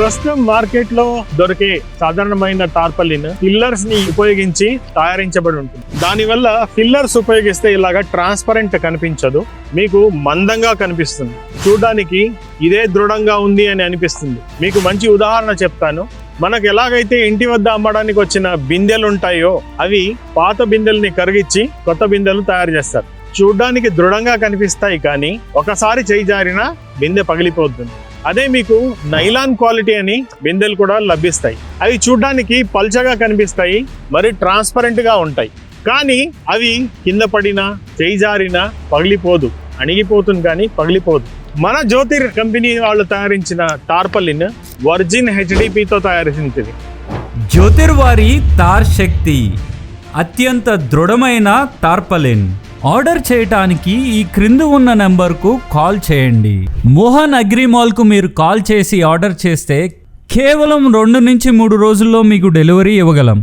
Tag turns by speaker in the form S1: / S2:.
S1: ప్రస్తుతం మార్కెట్లో దొరికే సాధారణమైన టార్పలిన్ ఫిల్లర్స్ని ఉపయోగించి తయారించబడి ఉంటుంది. దానివల్ల ఫిల్లర్స్ ఉపయోగిస్తే ఇలాగా ట్రాన్స్పరెంట్ కనిపించదు మీకు మందంగా కనిపిస్తుంది. చూడడానికి ఇదే దృఢంగా ఉంది అని అనిపిస్తుంది. మీకు మంచి ఉదాహరణ చెప్తాను. మనకు ఎలాగైతే ఇంటి వద్ద అమ్మడానికి వచ్చిన బిందెలు ఉంటాయో అవి పాత బిందెల్ని కరిగించి కొత్త బిందెలు తయారు చేస్తారు. చూడ్డానికి దృఢంగా కనిపిస్తాయి కానీ ఒకసారి చేయి జారినా బిందె పగిలిపోతుంది. అదే మీకు నైలాన్ క్వాలిటీ అని బిందెలు కూడా లభిస్తాయి. అవి చూడడానికి పల్చగా కనిపిస్తాయి మరి ట్రాన్స్పరెంట్గా ఉంటాయి. కానీ అవి కింద పడినా చేయి జారినా పగిలిపోదు. అణిగిపోతుంది కానీ పగిలిపోదు. మన జ్యోతిర్ కంపెనీ వాళ్ళు తయారించిన టార్పలిన్ వర్జిన్ హెచ్డిపితో తయారించింది
S2: జ్యోతిర్వారి తార్ శక్తి అత్యంత దృఢమైన టార్పలిన్ ఆర్డర్ చేయటానికి ఈ క్రింద ఉన్న నెంబర్కు కాల్ చేయండి. మోహన్ అగ్రిమాల్కు మీరు కాల్ చేసి ఆర్డర్ చేస్తే కేవలం రెండు నుంచి మూడు రోజుల్లో మీకు డెలివరీ ఇవ్వగలం.